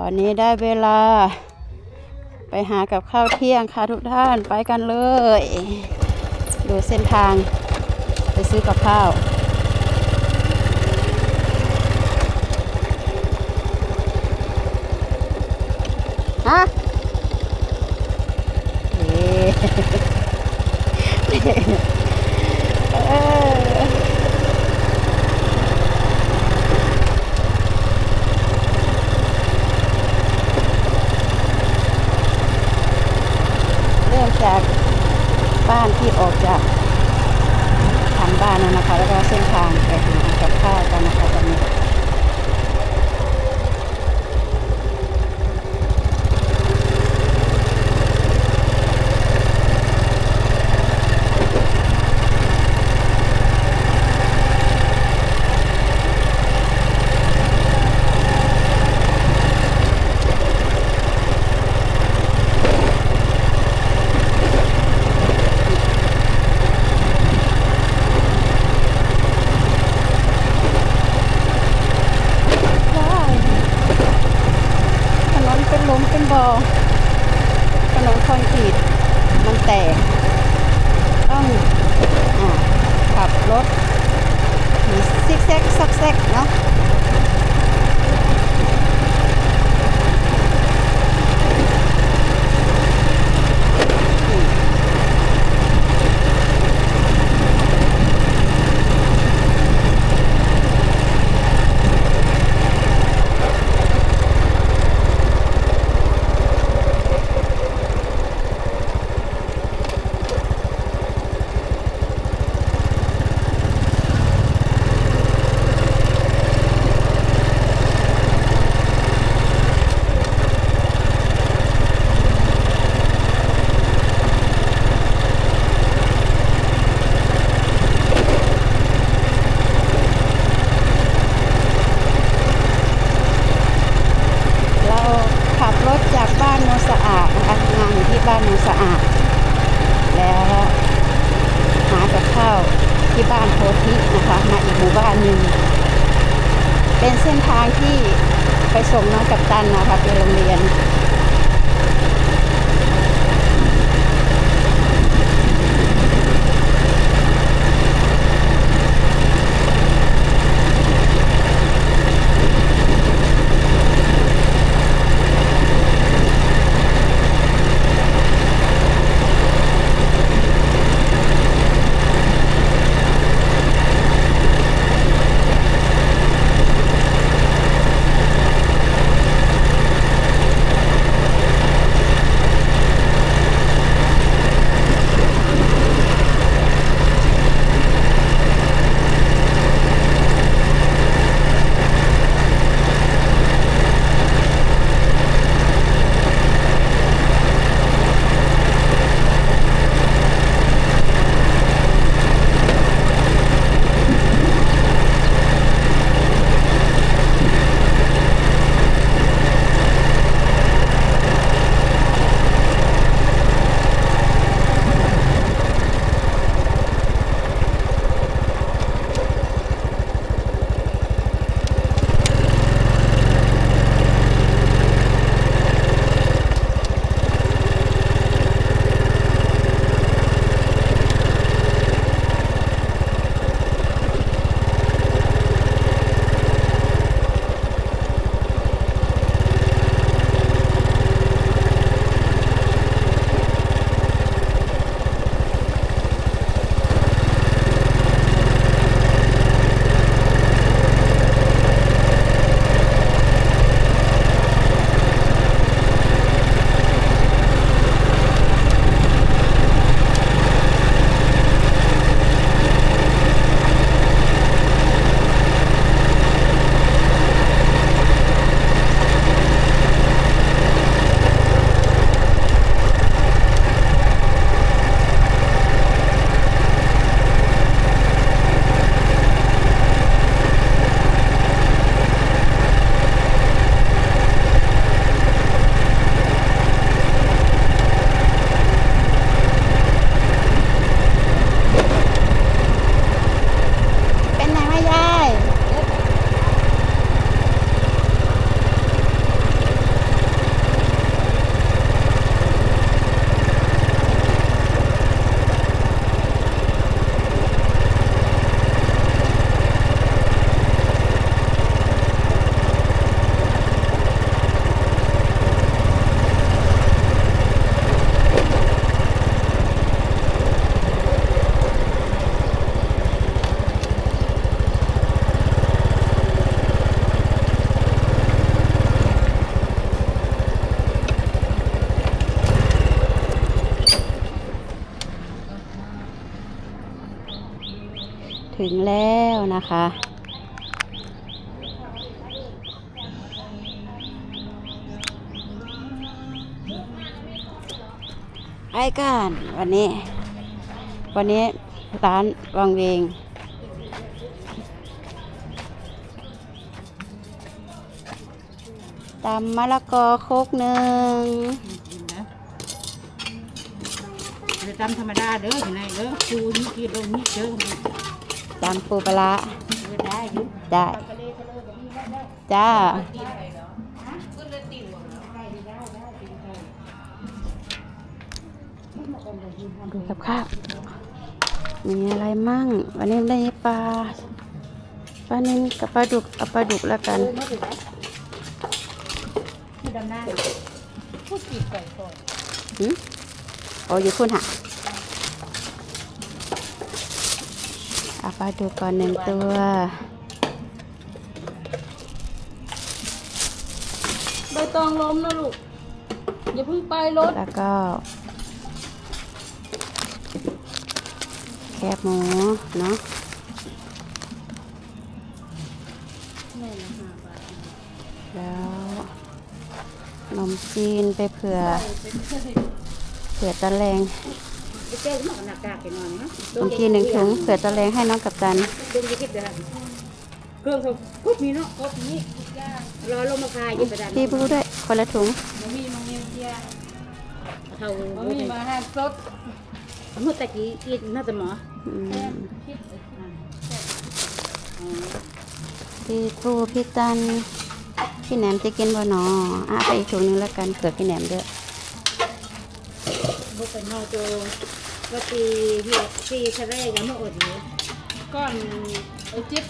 ตอนนี้ได้เวลา ไปหากับข้าวเที่ยงค่ะทุกท่านไปกันเลย ดูเส้นทางไปซื้อกับข้าวฮะเอ๊ะ เออเริ่มจากบ้านที่ออกจากทางบ้านนะนะคะ แล้วก็เส้นทางไปหากับข้าวกันนะคะตอนนี้ ว้ายถนนเป็นหลุ มเป็นบ่อถนนคอนกรีตมันแตก ต้องอขับรถซิกแซกซักแซกเนาะเราขับรถจากบ้านโนนสะอาดนะคะงานอยู่ที่บ้านโนนสะอาด แล้วหากับข้าวที่บ้านโพธินะคะ มาอีกหมู่บ้านหนึ่งเป็นเส้นทางที่ไปส่งน้องกัปตันนะคะไปโรงเรียน ถึงแล้วนะคะ ไอ้กันวันนี้ วันนี้ร้านวังเวงตำมะละกอโคกหนึ่งจะตำธรรมดาเด้อที่ไหนเด้อคูนี่กินลงนี่เด้อ ตำปูปลาร้าเออได้อยู่ได้ จ้า ดูกับข้าวมีอะไรมั่ง วันนี้ได้ปลาปลานิลกับปลาดุกเอาปลาดุกแล้วกันที่ดำหน้าพูดปีกไก่ก่อนหืมโอ้อยู่คุณหะ เอาปลาดุกก่อนหนึ่งตัว ใบตองล้มนะลูก อย่าเพิ่งไปรถ แล้วก็ แคบหมูเนาะแล้วนมจีนไปเผื่อ เผื่อตะแรง ไปเจ้าหน้าหน้ากากไปนอนนะนมจีนหนึ่งถุงเผื่อตะแรงให้น้องกับตันดึงจะเก็บเดี๋ยวเครื่องเขากุ๊บมีเนาะกุ๊บนี้รอลงมาคายยิบไปได้พี่รู้ด้วยคนละถุงมันมีมันมีเทียเขามันมีมาห้าสดเมื่อตะกี้กินน่าจะหมออืมพี่ทูพี่ตันพี่แหนมจะกินบ่หนออะไปอีกถุงนึงแล้วกันเผื่อพี่แหนมด้วยบุกเป็นนอโจว่าตีพี่ตีทะ เลกันเมื่ออดนี้ก่อนไอจิ๊บ